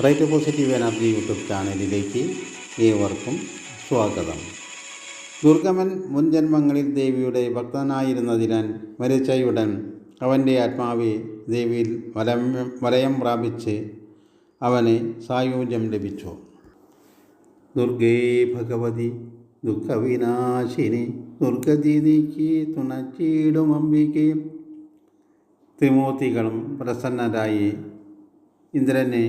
Right positive energy YouTube ചാനലിലേക്ക് ഏവർക്കും സ്വാഗതം. ദുർഗമൻ മുൻ ജന്മങ്ങളിൽ ദേവിയുടെ ഭക്തനായിരുന്നതിനാൽ മരിച്ചയുടൻ അവന്റെ ആത്മാവെ ദേവിയിൽ വലം വലയം പ്രാപിച്ച് അവന് സായുജ്യം ലഭിച്ചു. ദുർഗേ ഭഗവതി ദുഃഖവിനാശിനി ദുർഗദീദിക്ക് തുണച്ചിടും അമ്പിക്കുകയും ത്രിമൂർത്തികളും പ്രസന്നരായി ഇന്ദ്രനെ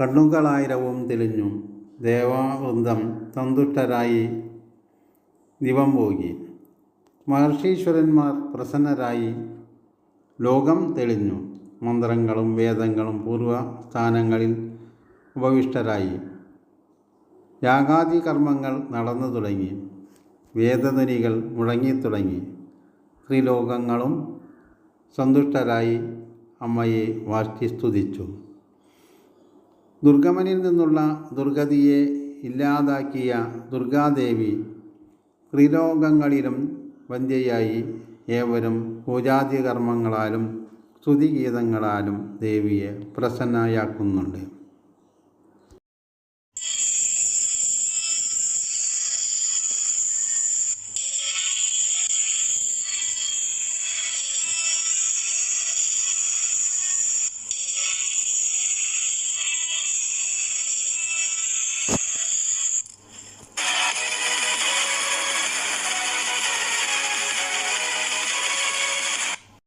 കണ്ണുകളായിരവും തെളിഞ്ഞു. ദേവാവൃന്ദം സന്തുഷ്ടരായി ദിവം പോകി മഹർഷീശ്വരന്മാർ പ്രസന്നരായി ലോകം തെളിഞ്ഞു. മന്ത്രങ്ങളും വേദങ്ങളും പൂർവ സ്ഥാനങ്ങളിൽ ഉപവിഷ്ടരായി. യാഗാദി കർമ്മങ്ങൾ നടന്നു തുടങ്ങി. വേദധ്വനികൾ മുഴങ്ങിത്തുടങ്ങി. ത്രിലോകങ്ങളും സന്തുഷ്ടരായി അമ്മയെ വാഴ്ത്തി സ്തുതിച്ചു. ദുർഗമനിൽ നിന്നുള്ള ദുർഗതിയെ ഇല്ലാതാക്കിയ ദുർഗാദേവി ത്രിലോകങ്ങളിലും വന്ധ്യയായി ഏവരും പൂജാതി കർമ്മങ്ങളാലും സ്തുതിഗീതങ്ങളാലും ദേവിയെ പ്രസന്നയാക്കുന്നുണ്ട്.